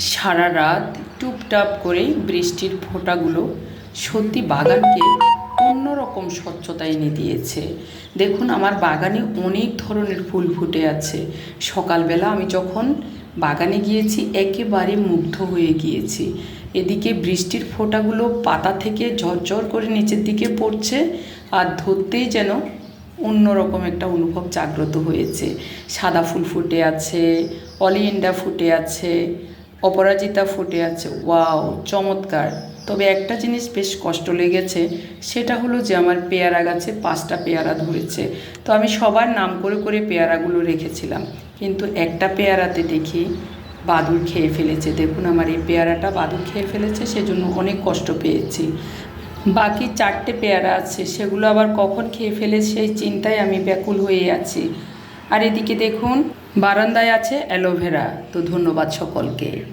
সারা রাত টুপটাপ করে বৃষ্টির ফোঁটাগুলো সত্যি বাগানকে অন্যরকম স্বচ্ছতা এনে দিয়েছে। দেখুন, আমার বাগানে অনেক ধরনের ফুল ফুটে আছে। সকালবেলা আমি যখন বাগানে গিয়েছি, একেবারে মুগ্ধ হয়ে গিয়েছি। এদিকে বৃষ্টির ফোঁটাগুলো পাতা থেকে ঝরঝর করে নিচের দিকে পড়ছে আর ধরতেই যেন অন্যরকম একটা অনুভব জাগ্রত হয়েছে। সাদা ফুল ফুটে আছে, অলিয়েন্ডা ফুটে আছে অপরাজিতা ফুটে আছে। ওয়াও, চমৎকার। তবে একটা জিনিস বেশ কষ্ট লেগেছে, সেটা হলো যে আমার পেয়ারা গাছে পাঁচটা পেয়ারা ধরেছে। তো আমি সবার নাম করে করে পেয়ারাগুলো রেখেছিলাম। কিন্তু একটা পেয়ারাতে দেখি বাদুর খেয়ে ফেলেছে। দেখুন আমার এই পেয়ারাটা বাদুর খেয়ে ফেলেছে, সেজন্য অনেক কষ্ট পেয়েছি। বাকি চারটে পেয়ারা আছে, সেগুলো আবার কখন খেয়ে ফেলে সেই চিন্তায় আমি ব্যাকুল হয়ে আছি। আর এদিকে দেখুন, বারান্দায় আছে অ্যালোভেরা। তো ধন্যবাদ সকলকে।